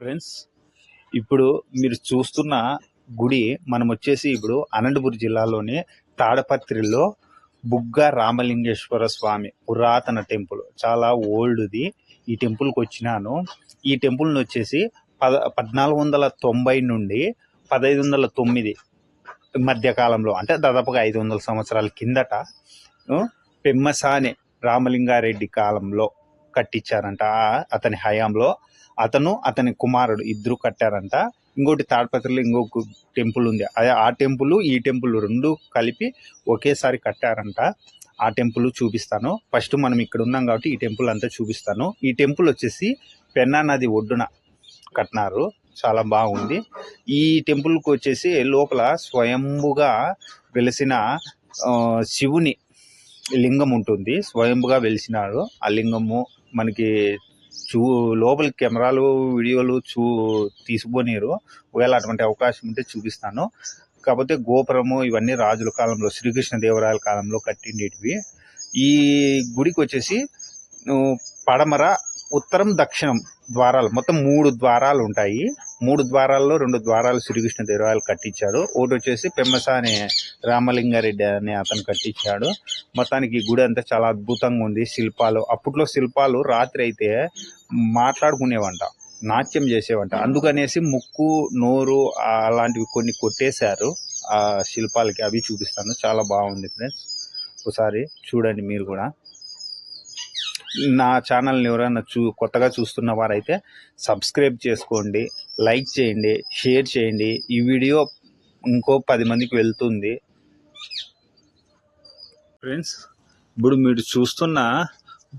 Friends ఇప్పుడు మీరు చూస్తున్న గుడి మనం వచ్చేసి ఇప్పుడు అనంతపురం జిల్లాలోని తాడపత్రిలో బుగ్గ రామలింగేశ్వర స్వామి పురాతన టెంపుల్. చాలా ఓల్డ్ది. ఈ టెంపుల్కి వచ్చినాను. ఈ టెంపుల్ని వచ్చేసి పద పద్నాలుగు వందల తొంభై నుండి పదహైదు వందల తొమ్మిది మధ్యకాలంలో అంటే దాదాపుగా ఐదు వందల సంవత్సరాల కిందట పెమ్మసాని రామలింగారెడ్డి కాలంలో కట్టించారంట. అతని హయాంలో అతను అతని కుమారుడు ఇద్దరు కట్టారంట. ఇంకోటి తాడపత్రిలో ఇంకొక టెంపుల్ ఉంది. అదే ఆ టెంపుల్ ఈ టెంపుల్ రెండు కలిపి ఒకేసారి కట్టారంట. ఆ టెంపుల్ చూపిస్తాను. ఫస్ట్ మనం ఇక్కడ ఉన్నాం కాబట్టి ఈ టెంపుల్ అంతా చూపిస్తాను. ఈ టెంపుల్ వచ్చేసి పెన్నా నది ఒడ్డున కట్టినారు. చాలా బాగుంది. ఈ టెంపుల్కి వచ్చేసి లోపల స్వయంభుగా వెలిసిన శివుని లింగం ఉంటుంది. స్వయంభుగా వెలిసినాడు ఆ లింగము మనకి చూ లోపల కెమెరాలు వీడియోలు చూ తీసుకుపోనీరు ఒకవేళ అటువంటి అవకాశం ఉంటే చూపిస్తాను. కాకపోతే గోపురము ఇవన్నీ రాజుల కాలంలో శ్రీకృష్ణదేవరాయల కాలంలో కట్టిండేటివి. ఈ గుడికి వచ్చేసి పడమర ఉత్తరం దక్షిణం ద్వారాలు మొత్తం మూడు ద్వారాలు ఉంటాయి. మూడు ద్వారాల్లో రెండు ద్వారాలు శ్రీకృష్ణ దేవరాయలు కట్టించాడు. ఒకటి వచ్చేసి అనే రామలింగారెడ్డి అనే అతను కట్టించాడు. మొత్తానికి గుడి అంతా చాలా అద్భుతంగా ఉంది. శిల్పాలు అప్పట్లో శిల్పాలు రాత్రి అయితే మాట్లాడుకునేవంట నాట్యం చేసేవంట. అందుకనేసి ముక్కు నోరు అలాంటివి కొన్ని కొట్టేశారు. ఆ శిల్పాలకి అవి చూపిస్తాను. చాలా బాగుంది ఫ్రెండ్స్. ఒకసారి చూడండి మీరు కూడా. నా ఛానల్ని ఎవరైనా చూ కొత్తగా చూస్తున్న వారైతే సబ్స్క్రైబ్ చేసుకోండి. లైక్ చేయండి షేర్ చేయండి. ఈ వీడియో ఇంకో పది మందికి వెళ్తుంది. ఫ్రెండ్స్ ఇప్పుడు మీరు చూస్తున్న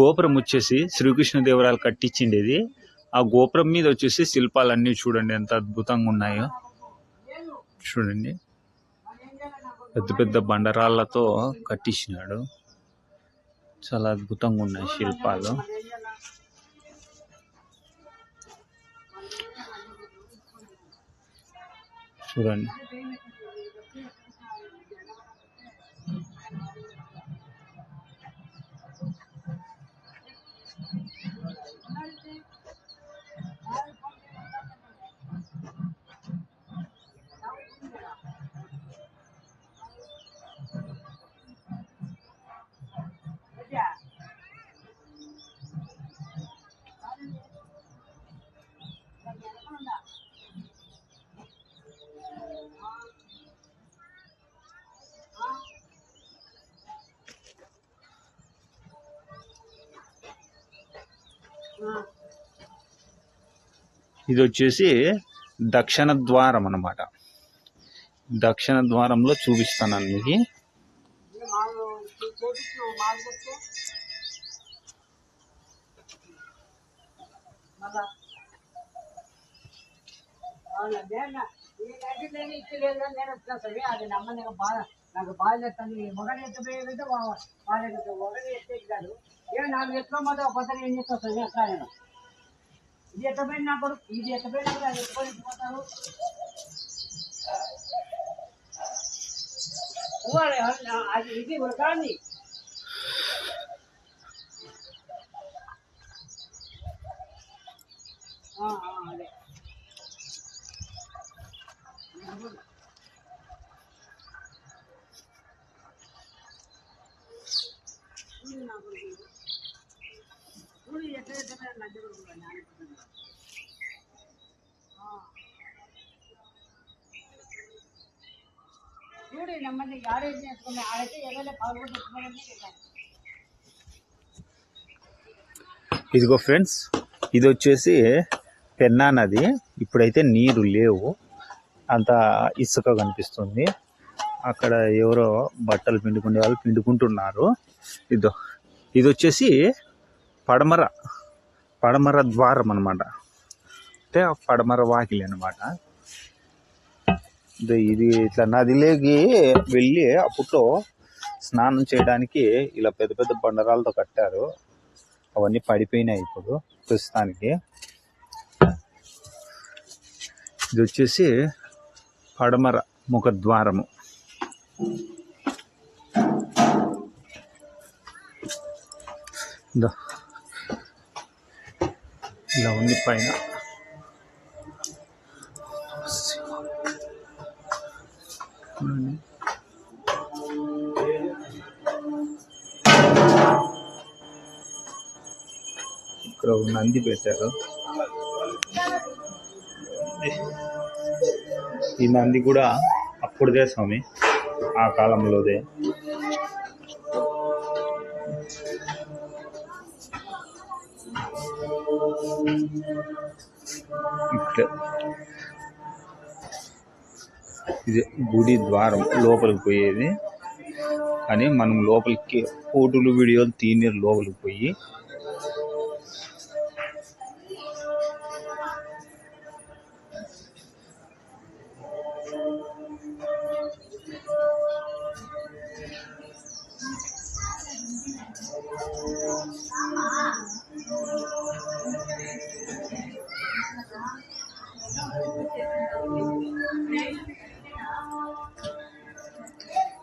గోపురం వచ్చేసి శ్రీకృష్ణదేవరాయలు కట్టించిండేది. ఆ గోపురం మీద వచ్చేసి శిల్పాలన్నీ చూడండి ఎంత అద్భుతంగా ఉన్నాయో. చూడండి. పెద్ద పెద్ద బండరాళ్ళతో కట్టించినాడు. చాలా అద్భుతంగా ఉన్నాయి శిల్పాలు. చూడండి. ఇది వచ్చేసి దక్షిణ ద్వారం అనమాట దక్షిణ ద్వారంలో చూపిస్తాను మీకు నాకు బాధ నాకు బాధ చేస్తాను మొగని ఎత్తపోయేదంటే బాధ మొగని ఎత్తేది కాదు ఏ నాలుగు ఎత్తులో మాత్రం ఒక పొద్దున ఏం చేస్తా సరే అట్లా నేను ఇది ఎత్తపోయిన నా కొడుకు ఇది ఎత్తపోయిన కూడా అది ఎత్తుకొని పోతారు అది ఇది ఉరకాన్ని అదే చూడు నెమ్మది ఆడేది చేసుకున్నా ఆడైతే ఎవరైనా పాల్గొట్టుకోవాలని ఇదిగో ఫ్రెండ్స్ ఇది వచ్చేసి పెన్నా నది. ఇప్పుడైతే నీరు లేవు. అంత ఇసుక కనిపిస్తుంది. అక్కడ ఎవరో బట్టలు పిండుకునే వాళ్ళు పిండుకుంటున్నారు. ఇదో ఇది వచ్చేసి పడమర. పడమర ద్వారం అనమాట అంటే పడమర వాకిలి అనమాట ఇది ఇట్లా నదిలోకి వెళ్ళి అప్పట్లో స్నానం చేయడానికి ఇలా పెద్ద పెద్ద బండరాలతో కట్టారు. అవన్నీ పడిపోయినాయి ఇప్పుడు ప్రస్తుతానికి. ఇది వచ్చేసి పడమర ముఖద్వారము ఇదో. ఇలా ఉంది పైన. ఇక్కడ నంది పెట్టారు. ఈ నంది కూడా అప్పుడుదే స్వామి ఆ కాలంలోదే. ఇది గుడి ద్వారం లోపలికి పోయేది. కానీ మనం లోపలికి ఫోటోలు వీడియోలు తీని లోపలికి పోయి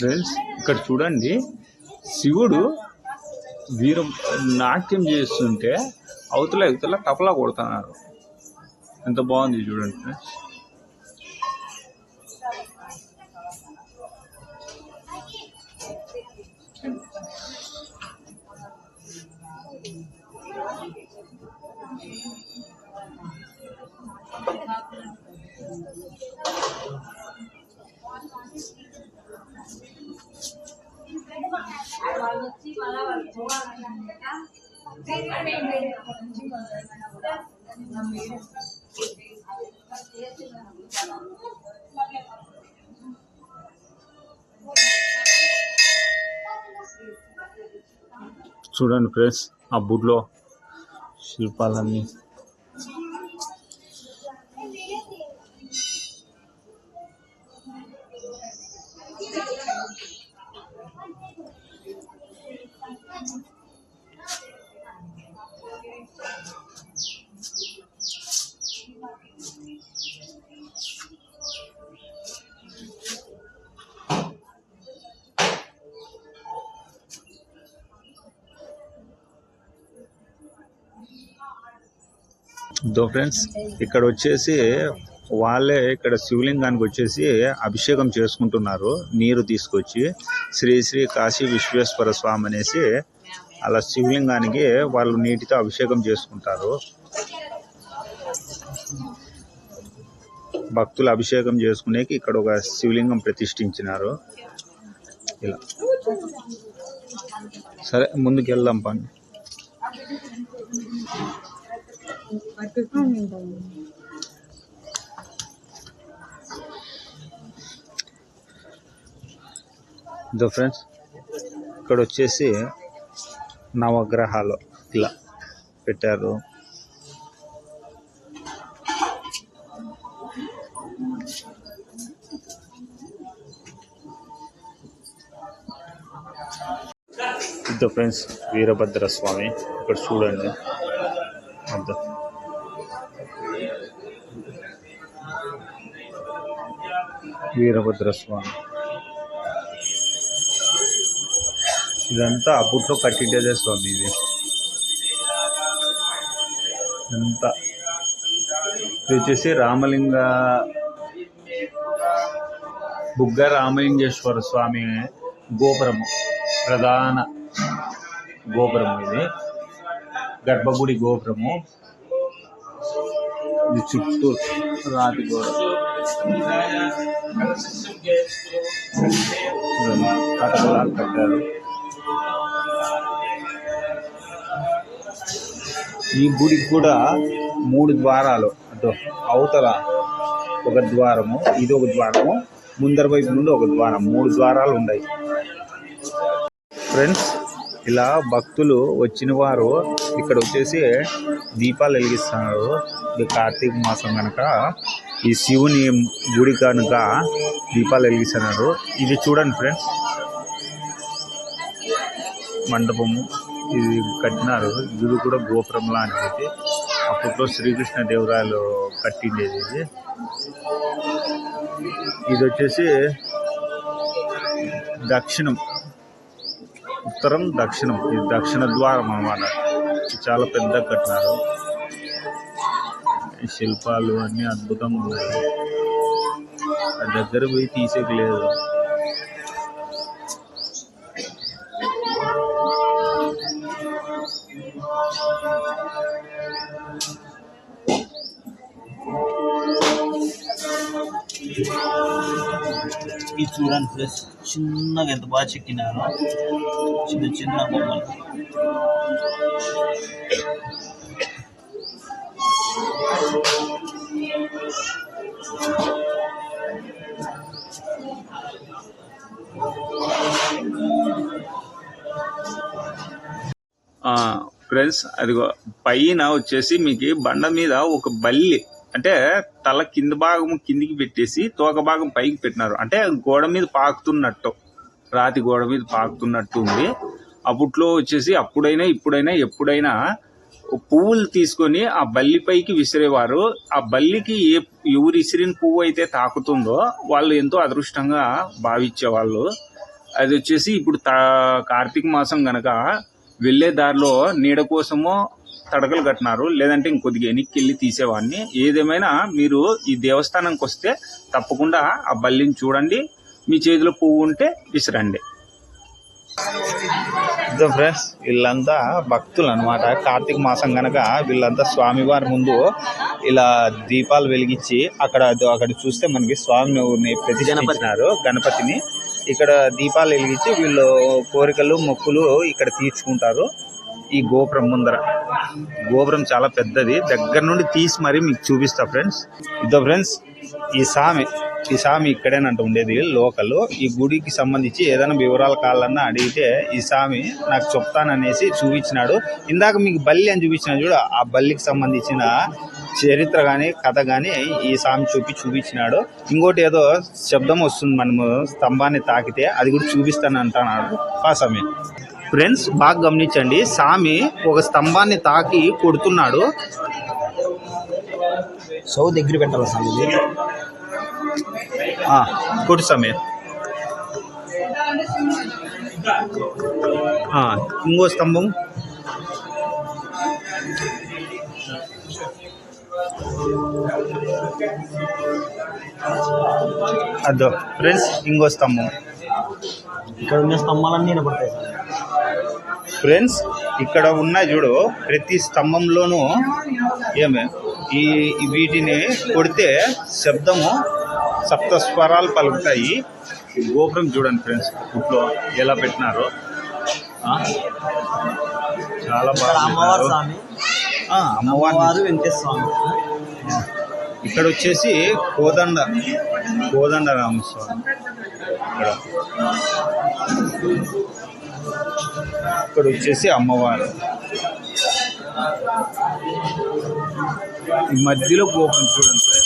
ఫ్రెండ్స్ ఇక్కడ చూడండి. శివుడు వీర నాట్యం చేస్తుంటే అవతల ఇవతల తపలా కొడుతున్నారు. ఎంత బాగుంది చూడండి ఫ్రెండ్స్. చూడండి ఫ్రెండ్స్ ఆ బుడ్లో శిల్పాలన్నీ. దో ఫ్రెండ్స్ ఇక్కడ వచ్చేసి వాళ్ళే ఇక్కడ శివలింగానికి వచ్చేసి అభిషేకం చేసుకుంటున్నారు నీరు తీసుకొచ్చి. శ్రీ శ్రీ కాశీ విశ్వేశ్వర స్వామి అనేసి అలా శివలింగానికి వాళ్ళు నీటితో అభిషేకం చేసుకుంటారు. భక్తులు అభిషేకం చేసుకునేకి ఇక్కడ ఒక శివలింగం ప్రతిష్ఠించినారు. ఇలా. సరే ముందుకు వెళ్దాం పండి ఇదో ఫ్రెండ్స్ ఇక్కడ వచ్చేసి నవగ్రహాలు ఇలా పెట్టారు. ఇదో ఫ్రెండ్స్ వీరభద్ర స్వామి ఇక్కడ చూడండి. అంత వీరభద్ర స్వామి ఇదంతా అప్పట్లో కట్టిండేదే స్వామి ఇది. ఇదంతా ఇది వచ్చేసి రామలింగ బుగ్గ రామలింగేశ్వర స్వామి గోపురము. ప్రధాన గోపురము ఇది. గర్భగుడి గోపురము. ఇది చుట్టూ రాతి గోడ. కట్టారు ఈ గుడికి కూడా మూడు ద్వారాలు అటు అవతల ఒక ద్వారము ఇది ఒక ద్వారము ముందర వైపు నుండి ఒక ద్వారం మూడు ద్వారాలు ఉన్నాయి. ఫ్రెండ్స్ ఇలా భక్తులు వచ్చిన వారు ఇక్కడ వచ్చేసి దీపాలు వెలిగిస్తున్నారు. ఇది కార్తీక మాసం కనుక. ఈ శివుని గుడి కనుక దీపాలు వెలిగిస్తున్నారు. ఇది చూడండి ఫ్రెండ్స్ మండపము ఇది కట్టినారు. ఇది కూడా గోపురం లాంటిది అప్పట్లో శ్రీకృష్ణ దేవరాయలు కట్టిండేది ఇది. ఇది వచ్చేసి దక్షిణం. ఉత్తరం దక్షిణం. ఇది దక్షిణ ద్వారం అన్నమాట. ఇది చాలా పెద్ద కట్టినారు. శిల్పాలు అన్ని అద్భుతంగా ఉన్నాయి. ఆ దగ్గర పోయి తీసేయలేదు ఇది చూడండి ప్లస్ చిన్నగా ఎంత బాగా చెక్కినారు. చిన్న చిన్న బొమ్మలు. ఫ్రెండ్స్ అదిగో పైన వచ్చేసి మీకు బండ మీద ఒక బల్లి అంటే తల కింద భాగం కిందికి పెట్టేసి తోక భాగం పైకి పెట్టినారు. అంటే గోడ మీద పాకుతున్నట్టు రాతి గోడ మీద పాకుతున్నట్టు ఉంది. అప్పట్లో వచ్చేసి అప్పుడైనా ఇప్పుడైనా ఎప్పుడైనా పువ్వులు తీసుకొని ఆ బల్లి పైకి విసిరేవారు. ఆ బల్లికి ఏ ఎవరు విసిరిన పువ్వు అయితే తాకుతుందో వాళ్ళు ఎంతో అదృష్టంగా భావించేవాళ్ళు. అది వచ్చేసి ఇప్పుడు తా- కార్తీక మాసం గనక వెళ్ళే దారిలో నీడ కోసమో తడకలు కట్టినారు లేదంటే ఇంకొద్దిగా వెనక్కి వెళ్ళి తీసేవాడిని. ఏదేమైనా మీరు ఈ దేవస్థానంకి వస్తే తప్పకుండా ఆ బల్లిని చూడండి మీ చేతిలో పువ్వు ఉంటే విసిరండి. ఇదో ఫ్రెండ్స్ వీళ్ళంతా భక్తులు అనమాట కార్తీక మాసం గనక వీళ్ళంతా స్వామివారి ముందు ఇలా దీపాలు వెలిగించి అక్కడ అక్కడ చూస్తే మనకి స్వామిని ప్రతిష్ఠించినారు గణపతిని. ఇక్కడ దీపాలు వెలిగించి వీళ్ళు కోరికలు మొక్కులు ఇక్కడ తీర్చుకుంటారు. ఈ గోపురం ముందర. గోపురం చాలా పెద్దది. దగ్గర నుండి తీసి మరీ మీకు చూపిస్తా ఫ్రెండ్స్ ఇదో ఫ్రెండ్స్ ఈ స్వామి ఈ స్వామి ఇక్కడేనంట ఉండేది లోకల్. ఈ గుడికి సంబంధించి ఏదైనా వివరాలు కావాలన్నా అడిగితే ఈ స్వామి నాకు చెప్తాననేసి చూపించినాడు. ఇందాక మీకు బల్లి అని చూపించినాడు చూడు ఆ బల్లికి సంబంధించిన చరిత్ర కానీ కథ కానీ ఈ స్వామి చూపి చూపించినాడు. ఇంకోటి ఏదో శబ్దం వస్తుంది మనము స్తంభాన్ని తాకితే అది కూడా చూపిస్తాను అంటున్నాడు ఆ స్వామి ఫ్రెండ్స్ బాగా గమనించండి స్వామి ఒక స్తంభాన్ని తాకి కొడుతున్నాడు. సౌ దగ్గర పెట్టాలి స్వామి కొడు స్వామి ఆ, ఇంకో స్తంభం. అదో ఫ్రెండ్స్ ఇంకో స్తంభం. ఇక్కడ ఉన్న స్తంభాలన్నీ నిలబడతాయి ఫ్రెండ్స్ ఇక్కడ ఉన్న చూడు ప్రతి స్తంభంలోనూ ఏమే ఈ వీటిని కొడితే శబ్దము సప్త స్వరాలు పలుకుతాయి. గోపురం చూడండి ఫ్రెండ్స్ ఇంట్లో ఎలా పెట్టినారో. ఆ? చాలా బాగా అమ్మవారు పెట్టినారు. స్వామి. ఆ, అమ్మవారు అమ్మవారు వెంకటేశ్వర స్వామి. ఇక్కడ వచ్చేసి కోదండ కోదండ రామస్వామి. ఇక్కడ. ఇక్కడ వచ్చేసి అమ్మవారు. ఈ మధ్యలో గోపురం చూడండి.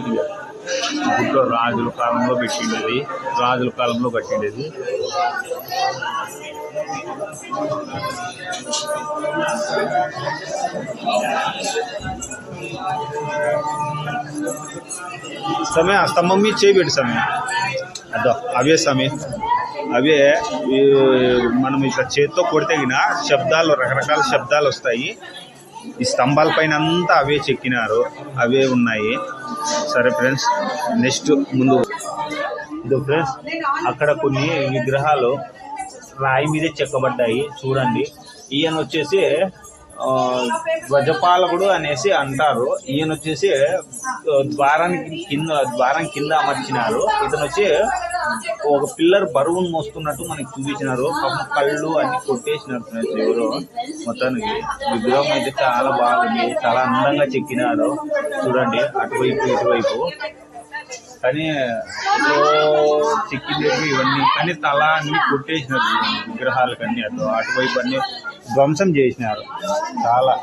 నీట్గా గుడ్లో రాజుల కాలంలో పెట్టిండేది రాజుల కాలంలో కట్టిండేది. సమయ ఆ స్తంభం మీద చేయబెట్టి సమయ అదో అవే సమయ అవే మనం ఇట్లా చేత్తో కొడితే శబ్దాలు రకరకాల శబ్దాలు వస్తాయి. ఈ స్తంభాల పైన అంతా అవే చెక్కినారు అవే ఉన్నాయి. సరే ఫ్రెండ్స్ నెక్స్ట్ ముందు. ఇదో ఫ్రెండ్స్ అక్కడ కొన్ని విగ్రహాలు రాయి మీదే చెక్కబడ్డాయి. చూడండి. ఈయన వచ్చేసి ధ్వజపాలకుడు అనేసి అంటారు. ఈయన వచ్చేసి ద్వారానికి కింద ద్వారం కింద అమర్చినారు. ఇతను వచ్చి ఒక పిల్లర్ బరువును మోస్తున్నట్టు మనకి చూపించినారు. కళ్ళు అన్ని కొట్టేసినట్టు ఎవరు. మొత్తానికి విగ్రహం అయితే చాలా బాగుంది. చాలా అందంగా చెక్కినారు. చూడండి అటువైపు ఇటువైపు. కానీ చెక్కింది ఇవన్నీ. కానీ తల అన్ని కొట్టేసినారు విగ్రహాలకు అన్ని అటు అటువైపు అన్ని ధ్వంసం చేసినారు. చాలా.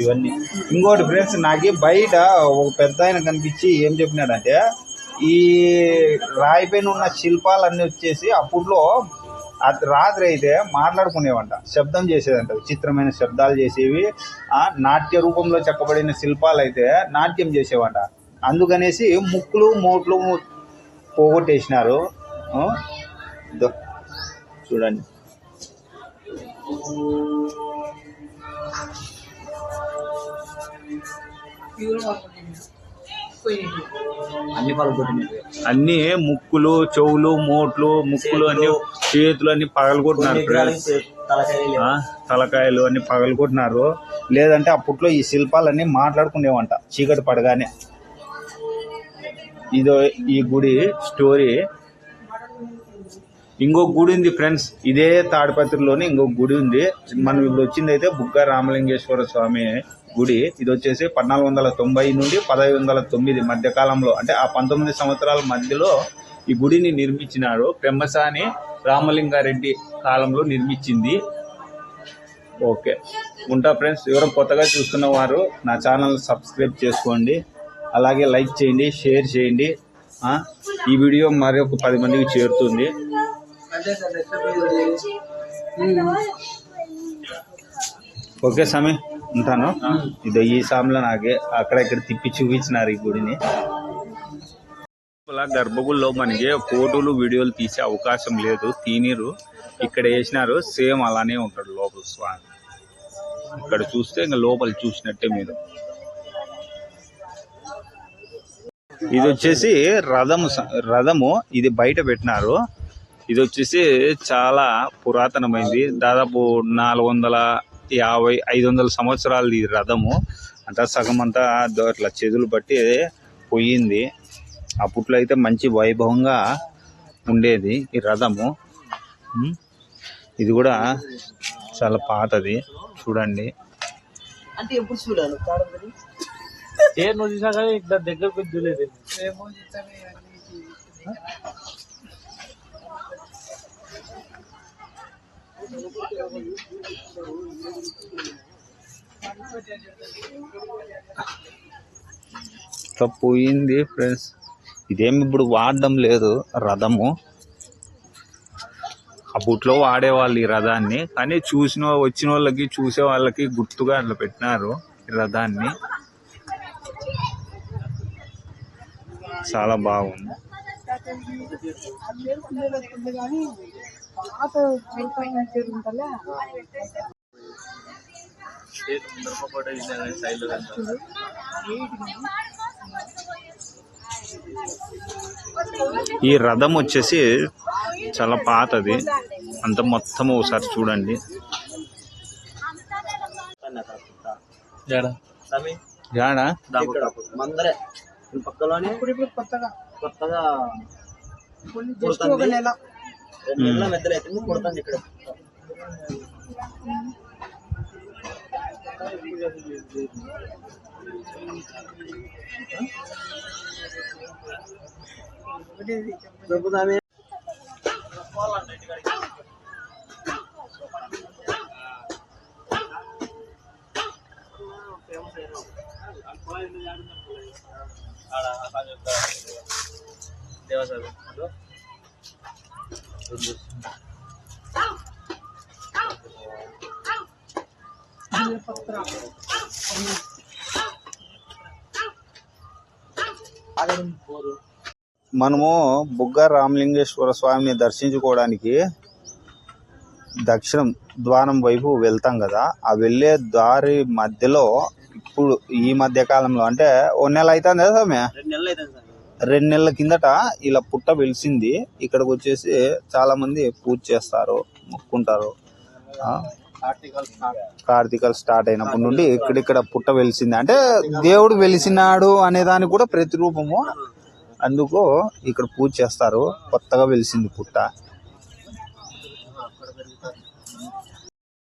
ఇవన్నీ. ఇంకోటి ఫ్రెండ్స్ నాకు బయట ఒక పెద్ద ఆయన కనిపించి ఏం చెప్పినాడంటే ఈ రాయి పైన ఉన్న శిల్పాలన్నీ వచ్చేసి అప్పట్లో రాత్రి అయితే మాట్లాడుకునేవంట. శబ్దం చేసేదంట. విచిత్రమైన శబ్దాలు చేసేవి. నాట్య రూపంలో చెక్కబడిన శిల్పాలు అయితే నాట్యం చేసేవంట. అందుకనేసి ముక్కులు మోట్లు పోగొట్టేసినారు. చూడండి. అన్ని అన్ని ముక్కులు చెవులు మోట్లు ముక్కులు అన్ని చేతులు. అన్ని పగలగొట్టినారు ఆ, తలకాయలు అన్ని పగలగొట్టినారు. లేదంటే అప్పట్లో ఈ శిల్పాలన్నీ మాట్లాడుకునేవంట. చీకటి పడగానే. ఇదో ఈ గుడి స్టోరీ ఇంకో గుడి ఉంది ఫ్రెండ్స్ ఇదే తాడిపత్రిలోనే ఇంకో గుడి ఉంది. మనం ఇప్పుడు వచ్చింది అయితే బుగ్గ రామలింగేశ్వర స్వామి గుడి. ఇది వచ్చేసి పద్నాలుగు వందల తొంభై నుండి పదహైదు వందల తొమ్మిది మధ్యకాలంలో అంటే ఆ పంతొమ్మిది సంవత్సరాల మధ్యలో ఈ గుడిని నిర్మించినారు బ్రహ్మసాని రామలింగారెడ్డి కాలంలో నిర్మించింది. ఓకే. ఉంటా ఫ్రెండ్స్ ఎవరో కొత్తగా చూస్తున్న వారు నా ఛానల్ సబ్స్క్రైబ్ చేసుకోండి. అలాగే లైక్ చేయండి షేర్ చేయండి. ఈ వీడియో మరి ఒక పది మందికి చేరుతుంది. ఓకే స్వామి ఉంటాను. ఇదో ఈ సామిలో నాకే అక్కడ ఇక్కడ తిప్పి చూపించినారు ఈ గుడిని. లోపల గర్భగుడిలో మనకి ఫోటోలు వీడియోలు తీసే అవకాశం లేదు. తీనిరు. ఇక్కడ వేసినారు. సేమ్ అలానే ఉంటాడు లోపల స్వామి. ఇక్కడ చూస్తే ఇంకా లోపల చూసినట్టే మీరు. ఇది వచ్చేసి రథము స- రథము ఇది బయట పెట్టినారు. ఇది వచ్చేసి చాలా పురాతనమైంది. దాదాపు నాలుగు వందల యాభై ఐదు వందల సంవత్సరాలు ఈ రథము. అంతా సగం అంతా ఇట్లా చెదులు బట్టి పోయింది. అప్పట్లో అయితే మంచి వైభవంగా ఉండేది ఈ రథము. ఇది కూడా చాలా పాతది. చూడండి. అంటే ఎప్పుడు చూడాలి? ఏ నువ్వు చూసాక ఇక్కడ దగ్గరకు చూడలేదు. ఇట్లా పోయింది ఫ్రెండ్స్ ఇదేమి ఇప్పుడు వాడడం లేదు రథము. అప్పట్లో వాడేవాళ్ళు ఈ రథాన్ని కానీ చూసిన వచ్చిన వాళ్ళకి చూసే వాళ్ళకి గుర్తుగా అట్లా పెట్టినారు ఈ రథాన్ని. చాలా బాగుంది. ఈ రథం వచ్చేసి చాలా పాతది. అంత మొత్తం ఒకసారి చూడండి. జాడా? మందరే. పక్కలోనే కొత్తగా. కొత్తగా పుడుతుంది. రెండు నెలల మెద్దలు అయితే పుడుతుంది ఇక్కడ చెప్పుదామే మనము బుగ్గ రామలింగేశ్వర స్వామిని దర్శించుకోవడానికి దక్షిణం ద్వారం వైపు వెళ్తాం కదా. ఆ వెళ్ళే దారి మధ్యలో ఇప్పుడు ఈ మధ్య కాలంలో అంటే ఓ నెల అవుతుంది కదా స్వామి నెలలు అవుతుంది సార్. రెండు నెలల కిందట ఇలా పుట్ట వెలిసింది. ఇక్కడికి వచ్చేసి చాలామంది పూజ చేస్తారు మొక్కుంటారు. కార్తీకలు స్టార్ట్ అయినప్పటి నుండి ఇక్కడిక్కడ పుట్ట వెలిసింది. అంటే దేవుడు వెలిసినాడు అనే దానికి కూడా ప్రతిరూపము. అందుకు ఇక్కడ పూజ చేస్తారు కొత్తగా వెలిసింది పుట్ట.